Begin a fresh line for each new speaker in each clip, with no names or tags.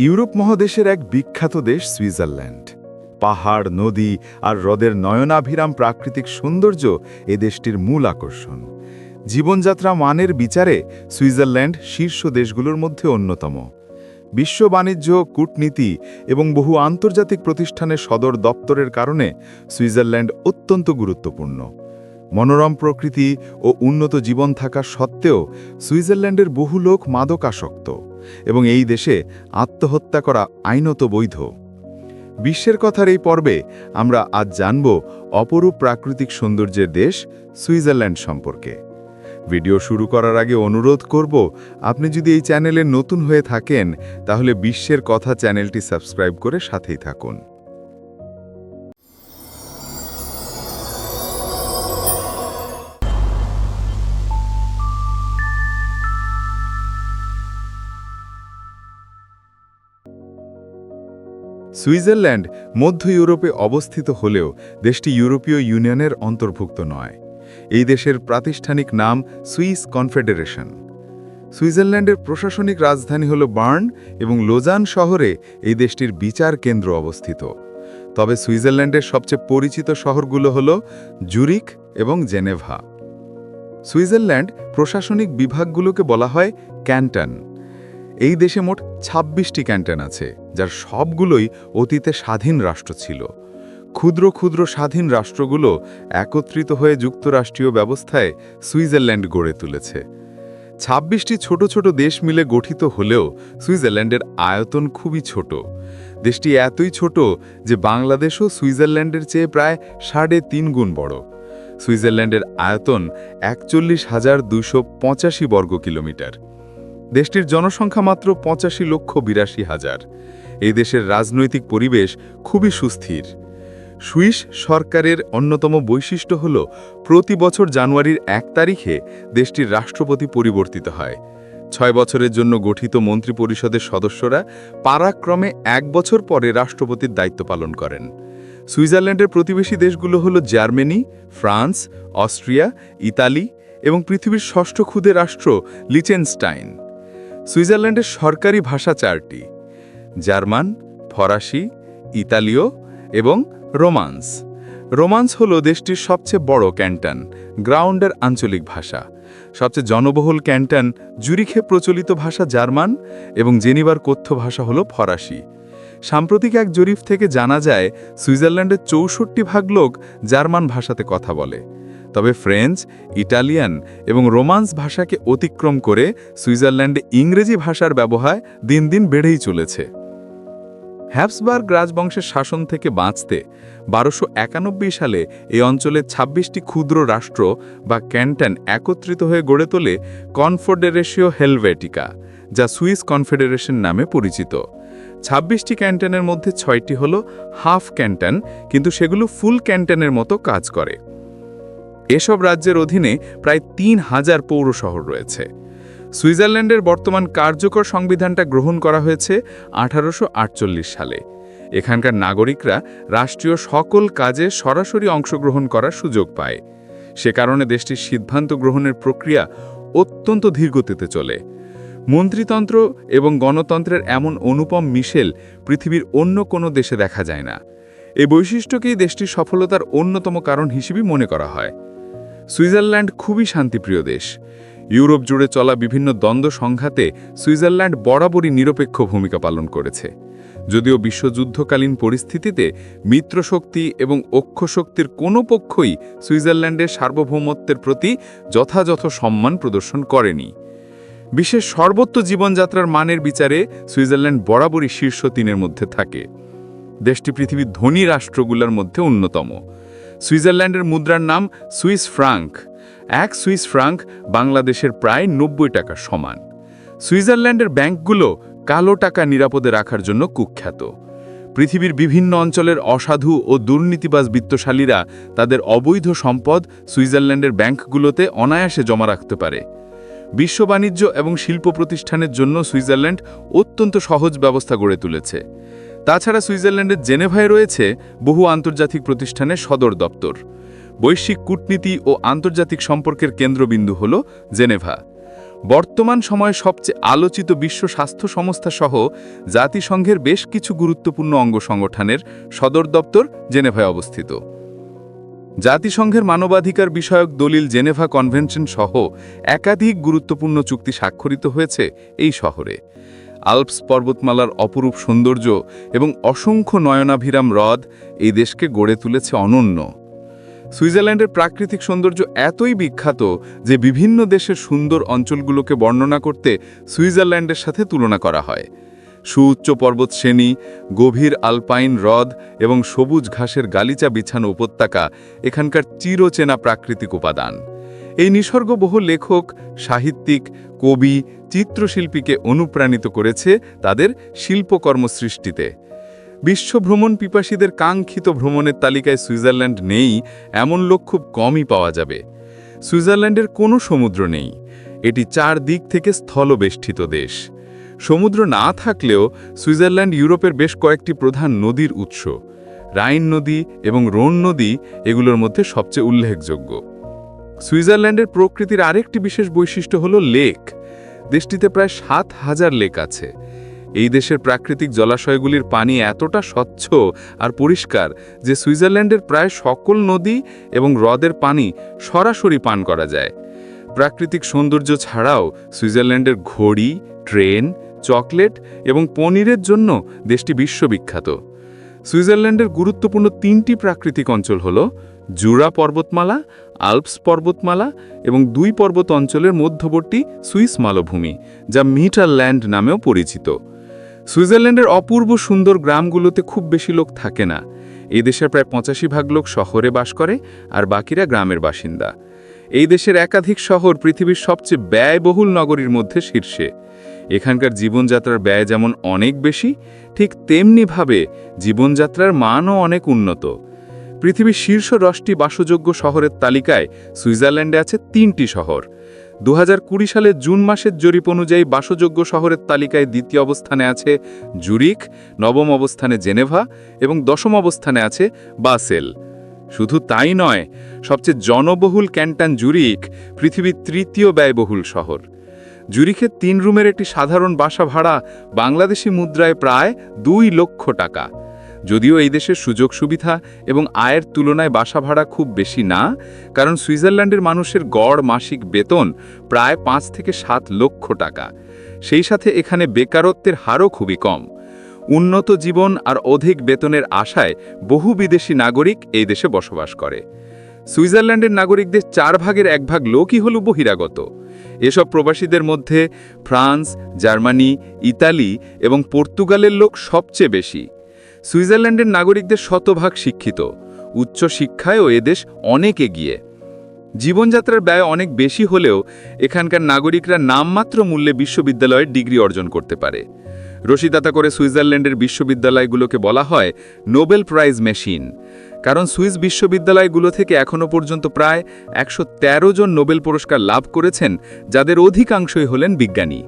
Europe মহাদেশের এক বিখ্যাত দেশ সুইজারল্যান্ড। পাহাড়, নদী আর হ্রদের নয়নাভিরাম প্রাকৃতিক সৌন্দর্য এ দেশটির মূল আকর্ষণ। জীবনযাত্রা মানের বিচারে সুইজারল্যান্ড শীর্ষ দেশগুলোর মধ্যে অন্যতম। বিশ্ব বাণিজ্য, কূটনীতি এবং বহু আন্তর্জাতিক প্রতিষ্ঠানের সদর দপ্তরের কারণে সুইজারল্যান্ড অত্যন্ত গুরুত্বপূর্ণ। মনোরম প্রকৃতি ও উন্নত জীবন থাকা সত্ত্বেও সুইজারল্যান্ডের বহু লোক মাদকাসক্ত। এবং এই দেশে আত্মহত্যা করা আইনত বৈধ। বিশ্বের কথার এই পর্বে আমরা আজ জানব অপরূপ প্রাকৃতিক সৌন্দর্যের দেশ সুইজারল্যান্ড সম্পর্কে। ভিডিও শুরু করার আগে অনুরোধ করব, আপনি যদি এই চ্যানেলে নতুন হয়ে থাকেন, তাহলে বিশ্বের কথা চ্যানেলটি সাবস্ক্রাইব করে সাথেই থাকুন। সুইজারল্যান্ড মধ্য ইউরোপে অবস্থিত হলেও দেশটি ইউরোপীয় ইউনিয়নের অন্তর্ভুক্ত নয়। এই দেশের প্রাতিষ্ঠানিক নাম সুইস কনফেডারেশন। সুইজারল্যান্ডের প্রশাসনিক রাজধানী হল বার্ন এবং লোজান শহরে এই দেশটির বিচার কেন্দ্র অবস্থিত। তবে সুইজারল্যান্ডের সবচেয়ে পরিচিত শহরগুলো হল জুরিক এবং জেনেভা। সুইজারল্যান্ড প্রশাসনিক বিভাগগুলোকে বলা হয় ক্যান্টন। এই দেশে মোট ২৬টি ক্যান্টন আছে, যার সবগুলোই অতীতে স্বাধীন রাষ্ট্র ছিল। ক্ষুদ্র ক্ষুদ্র স্বাধীন রাষ্ট্রগুলো একত্রিত হয়ে যুক্তরাষ্ট্রীয় ব্যবস্থায় সুইজারল্যান্ড গড়ে তুলেছে। ২৬টি ছোট ছোট দেশ মিলে গঠিত হলেও সুইজারল্যান্ডের আয়তন খুবই ছোট। দেশটি এতই ছোট যে বাংলাদেশও সুইজারল্যান্ডের চেয়ে প্রায় সাড়ে তিন গুণ বড়। সুইজারল্যান্ডের আয়তন একচল্লিশ হাজার দুশো পঁচাশি বর্গ কিলোমিটার দেশটির জনসংখ্যা মাত্র পঁচাশি লক্ষ বিরাশি হাজার। এই দেশের রাজনৈতিক পরিবেশ খুবই সুস্থির। সুইস সরকারের অন্যতম বৈশিষ্ট্য হল, প্রতি বছর জানুয়ারির এক তারিখে দেশটির রাষ্ট্রপতি পরিবর্তিত হয়। ছয় বছরের জন্য গঠিত মন্ত্রিপরিষদের সদস্যরা পারাক্রমে এক বছর পরে রাষ্ট্রপতির দায়িত্ব পালন করেন। সুইজারল্যান্ডের প্রতিবেশী দেশগুলো হল জার্মানি, ফ্রান্স, অস্ট্রিয়া, ইতালি এবং পৃথিবীর ষষ্ঠ ক্ষুদে রাষ্ট্র লিচেনস্টাইন। সুইজারল্যান্ডের সরকারি ভাষা চারটি, জার্মান, ফরাসি, ইতালীয় এবং রোমান্স। রোমান্স হল দেশটির সবচেয়ে বড় ক্যান্টন, গ্রাউন্ডের আঞ্চলিক ভাষা। সবচেয়ে জনবহুল ক্যান্টন জুরিখে প্রচলিত ভাষা জার্মান এবং জেনিবার কথ্য ভাষা হল ফরাসি। সাম্প্রতিক এক জরিপ থেকে জানা যায়, সুইজারল্যান্ডের চৌষট্টি ভাগ লোক জার্মান ভাষাতে কথা বলে। তবে ফ্রেঞ্চ, ইটালিয়ান এবং রোমান্স ভাষাকে অতিক্রম করে সুইজারল্যান্ডে ইংরেজি ভাষার ব্যবহার দিন দিন বেড়েই চলেছে। হ্যাপসবার্গ রাজবংশের শাসন থেকে বাঁচতে বারোশো সালে এই অঞ্চলে ২৬টি ক্ষুদ্র রাষ্ট্র বা ক্যান্টন একত্রিত হয়ে গড়ে তোলে কনফেডারেশিও হেলভেটিকা যা সুইস কনফেডারেশন নামে পরিচিত। ২৬টি ক্যান্টনের মধ্যে ছয়টি হল হাফ ক্যান্টন, কিন্তু সেগুলো ফুল ক্যান্টনের মতো কাজ করে। এসব রাজ্যের অধীনে প্রায় তিন হাজার পৌর শহর রয়েছে। সুইজারল্যান্ডের বর্তমান কার্যকর সংবিধানটা গ্রহণ করা হয়েছে আঠারোশো আটচল্লিশ সালে। এখানকার নাগরিকরা রাষ্ট্রীয় সকল কাজে সরাসরি অংশগ্রহণ করার সুযোগ পায়। সে কারণে দেশটির সিদ্ধান্ত গ্রহণের প্রক্রিয়া অত্যন্ত ধীরগতিতে চলে। মন্ত্রীতন্ত্র এবং গণতন্ত্রের এমন অনুপম মিশেল পৃথিবীর অন্য কোনো দেশে দেখা যায় না। এই বৈশিষ্ট্যকেই দেশটির সফলতার অন্যতম কারণ হিসেবে মনে করা হয়। সুইজারল্যান্ড খুবই শান্তিপ্রিয় দেশ। ইউরোপ জুড়ে চলা বিভিন্ন দ্বন্দ্ব সংঘাতে সুইজারল্যান্ড বরাবরই নিরপেক্ষ ভূমিকা পালন করেছে। যদিও বিশ্বযুদ্ধকালীন পরিস্থিতিতে মিত্রশক্তি এবং অক্ষশক্তির কোনো পক্ষই সুইজারল্যান্ডের সার্বভৌমত্বের প্রতি যথাযথ সম্মান প্রদর্শন করেনি। বিশ্বের সর্বোচ্চ জীবনযাত্রার মানের বিচারে সুইজারল্যান্ড বরাবরই শীর্ষ তিনের মধ্যে থাকে। দেশটি পৃথিবীর ধনী রাষ্ট্রগুলোর মধ্যে অন্যতম। সুইজারল্যান্ডের মুদ্রার নাম সুইস ফ্রাঙ্ক। এক সুইস ফ্রাঙ্ক বাংলাদেশের প্রায় নব্বই টাকা সমান। সুইজারল্যান্ডের ব্যাংকগুলো কালো টাকা নিরাপদে রাখার জন্য কুখ্যাত। পৃথিবীর বিভিন্ন অঞ্চলের অসাধু ও দুর্নীতিবাজ বিত্তশালীরা তাদের অবৈধ সম্পদ সুইজারল্যান্ডের ব্যাংকগুলোতে অনায়াসে জমা রাখতে পারে। বিশ্ব বাণিজ্য এবং শিল্প প্রতিষ্ঠানের জন্য সুইজারল্যান্ড অত্যন্ত সহজ ব্যবস্থা গড়ে তুলেছে। তাছাড়া সুইজারল্যান্ডের জেনেভায় রয়েছে বহু আন্তর্জাতিক প্রতিষ্ঠানের সদর দপ্তর। বৈশ্বিক কূটনীতি ও আন্তর্জাতিক সম্পর্কের কেন্দ্রবিন্দু হল জেনেভা। বর্তমান সময়ে সবচেয়ে আলোচিত বিশ্ব স্বাস্থ্য সংস্থা সহ জাতিসংঘের বেশ কিছু গুরুত্বপূর্ণ অঙ্গ সংগঠনের সদর দপ্তর জেনেভায় অবস্থিত। জাতিসংঘের মানবাধিকার বিষয়ক দলিল জেনেভা কনভেনশন সহ একাধিক গুরুত্বপূর্ণ চুক্তি স্বাক্ষরিত হয়েছে এই শহরে। আলপস পর্বতমালার অপরূপ সৌন্দর্য এবং অসংখ্য নয়নাভিরাম হ্রদ এই দেশকে গড়ে তুলেছে অনন্য। সুইজারল্যান্ডের প্রাকৃতিক সৌন্দর্য এতই বিখ্যাত যে বিভিন্ন দেশের সুন্দর অঞ্চলগুলোকে বর্ণনা করতে সুইজারল্যান্ডের সাথে তুলনা করা হয়। সুউচ্চ পর্বত শ্রেণি গভীর আলপাইন হ্রদ এবং সবুজ ঘাসের গালিচা বিছানো উপত্যকা এখানকার চিরচেনা প্রাকৃতিক উপাদান। এই নিসর্গ বহু লেখক, সাহিত্যিক, কবি, চিত্রশিল্পীকে অনুপ্রাণিত করেছে তাদের শিল্পকর্ম সৃষ্টিতে। বিশ্বভ্রমণ পিপাসীদের কাঙ্ক্ষিত ভ্রমণের তালিকায় সুইজারল্যান্ড নেই, এমন লোক খুব কমই পাওয়া যাবে। সুইজারল্যান্ডের কোনো সমুদ্র নেই। এটি চার দিক থেকে স্থলবেষ্টিত দেশ। সমুদ্র না থাকলেও সুইজারল্যান্ড ইউরোপের বেশ কয়েকটি প্রধান নদীর উৎস। রাইন নদী এবং রোন নদী এগুলোর মধ্যে সবচেয়ে উল্লেখযোগ্য। সুইজারল্যান্ডের প্রকৃতির আরেকটি বিশেষ বৈশিষ্ট্য হল লেক। দেশটিতে প্রায় সাত হাজার লেক আছে। এই দেশের প্রাকৃতিক জলাশয়গুলির পানি এতটা স্বচ্ছ আর পরিষ্কার যে সুইজারল্যান্ডের প্রায় সকল নদী এবং হ্রদের পানি সরাসরি পান করা যায়। প্রাকৃতিক সৌন্দর্য ছাড়াও সুইজারল্যান্ডের ঘড়ি, ট্রেন, চকলেট এবং পনিরের জন্য দেশটি বিশ্ববিখ্যাত। সুইজারল্যান্ডের গুরুত্বপূর্ণ তিনটি প্রাকৃতিক অঞ্চল হল জুরা পর্বতমালা, আলপস পর্বতমালা এবং দুই পর্বত অঞ্চলের মধ্যবর্তী সুইস মালভূমি, যা মিটারল্যান্ড নামেও পরিচিত। সুইজারল্যান্ডের অপূর্ব সুন্দর গ্রামগুলোতে খুব বেশি লোক থাকে না। এই দেশের প্রায় পঁচাশি ভাগ লোক শহরে বাস করে আর বাকিরা গ্রামের বাসিন্দা। এই দেশের একাধিক শহর পৃথিবীর সবচেয়ে ব্যয়বহুল নগরীর মধ্যে শীর্ষে। এখানকার জীবনযাত্রার ব্যয় যেমন অনেক বেশি, ঠিক তেমনিভাবে জীবনযাত্রার মানও অনেক উন্নত। পৃথিবীর শীর্ষ দশটি বাসযোগ্য শহরের তালিকায় সুইজারল্যান্ডে আছে তিনটি শহর। দু সালের জুন মাসের জরিপ অনুযায়ী বাসযোগ্য শহরের তালিকায় দ্বিতীয় অবস্থানে আছে জুরিক নবম অবস্থানে জেনেভা এবং দশম অবস্থানে আছে বাসেল। শুধু তাই নয়, সবচেয়ে জনবহুল ক্যান্টান জুরিক পৃথিবীর তৃতীয় ব্যয়বহুল শহর। জুরিখের তিন রুমের একটি সাধারণ বাসা ভাড়া বাংলাদেশি মুদ্রায় প্রায় দুই লক্ষ টাকা। যদিও এই দেশের সুযোগ সুবিধা এবং আয়ের তুলনায় বাসা ভাড়া খুব বেশি না, কারণ সুইজারল্যান্ডের মানুষের গড় মাসিক বেতন প্রায় পাঁচ থেকে সাত লক্ষ টাকা। সেই সাথে এখানে বেকারত্বের হারও খুবই কম। উন্নত জীবন আর অধিক বেতনের আশায় বহু বিদেশি নাগরিক এই দেশে বসবাস করে। সুইজারল্যান্ডের নাগরিকদের চার ভাগের এক ভাগ লোকই হল বহিরাগত। এসব প্রবাসীদের মধ্যে ফ্রান্স, জার্মানি, ইতালি এবং পর্তুগালের লোক সবচেয়ে বেশি। সুইজারল্যান্ডের নাগরিকদের শতভাগ শিক্ষিত। উচ্চ শিক্ষায়ও এদেশ অনেক এগিয়ে। জীবনযাত্রার ব্যয় অনেক বেশি হলেও এখানকার নাগরিকরা নামমাত্র মূল্যে বিশ্ববিদ্যালয়ের ডিগ্রি অর্জন করতে পারে। রশিদাতা করে সুইজারল্যান্ডের বিশ্ববিদ্যালয়গুলোকে বলা হয় নোবেল প্রাইজ মেশিন। কারণ সুইস বিশ্ববিদ্যালয়গুলো থেকে এখনও পর্যন্ত প্রায় একশো তেরো জন নোবেল পুরস্কার লাভ করেছেন, যাদের অধিকাংশই হলেন বিজ্ঞানী।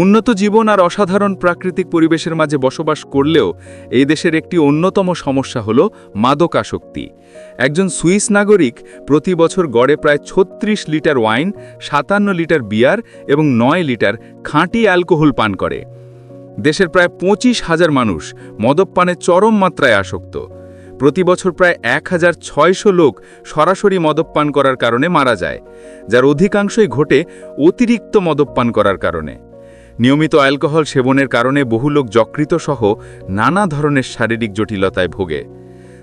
উন্নত জীবন আর অসাধারণ প্রাকৃতিক পরিবেশের মাঝে বসবাস করলেও এই দেশের একটি অন্যতম সমস্যা হল মাদকাসক্তি। একজন সুইস নাগরিক প্রতি বছর গড়ে প্রায় ছত্রিশ লিটার ওয়াইন, সাতান্ন লিটার বিয়ার এবং নয় লিটার খাঁটি অ্যালকোহল পান করে। দেশের প্রায় পঁচিশ হাজার মানুষ মদপানে চরম মাত্রায় আসক্ত। প্রতি বছর প্রায় এক হাজার ছয়শো লোক সরাসরি মদপান করার কারণে মারা যায়, যার অধিকাংশই ঘটে অতিরিক্ত মদপান করার কারণে। নিয়মিত অ্যালকোহল সেবনের কারণে বহু লোক যকৃত সহ নানা ধরনের শারীরিক জটিলতায় ভোগে।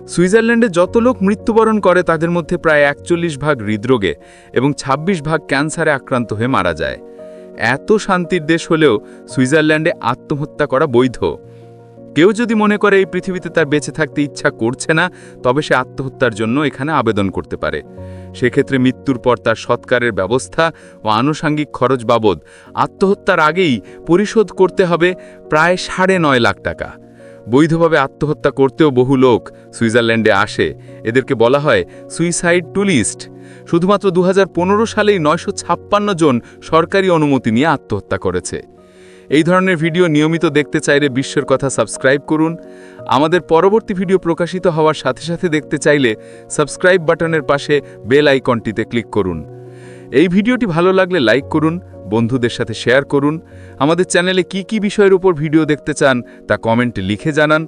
সুইজারল্যান্ডে যত লোক মৃত্যুবরণ করে তাদের মধ্যে প্রায় একচল্লিশ ভাগ হৃদরোগে এবং ২৬ ভাগ ক্যান্সারে আক্রান্ত হয়ে মারা যায়। এত শান্তির দেশ হলেও সুইজারল্যান্ডে আত্মহত্যা করা বৈধ। কেউ যদি মনে করে এই পৃথিবীতে তার বেঁচে থাকতে ইচ্ছা করছে না, তবে সে আত্মহত্যার জন্য এখানে আবেদন করতে পারে। সেক্ষেত্রে মৃত্যুর পর তার সৎকারের ব্যবস্থা ও আনুষাঙ্গিক খরচ বাবদ আত্মহত্যার আগেই পরিশোধ করতে হবে প্রায় সাড়ে নয় লাখ টাকা। বৈধভাবে আত্মহত্যা করতেও বহু লোক সুইজারল্যান্ডে আসে। এদেরকে বলা হয় সুইসাইড টুলিস্ট শুধুমাত্র দু হাজার পনেরো সালেই নয়শো ছাপ্পান্ন জন সরকারি অনুমতি নিয়ে আত্মহত্যা করেছে। এই ধরনের ভিডিও নিয়মিত দেখতে চাইলে বিশ্বের কথা সাবস্ক্রাইব করুন। আমাদের পরবর্তী ভিডিও প্রকাশিত হওয়ার সাথে সাথে দেখতে চাইলে সাবস্ক্রাইব বাটনের পাশে বেল আইকনটিতে ক্লিক করুন। এই ভিডিওটি ভালো লাগলে লাইক করুন, বন্ধুদের সাথে শেয়ার করুন। আমাদের চ্যানেলে কি কি বিষয়ের উপর ভিডিও দেখতে চান তা কমেন্টে লিখে জানান।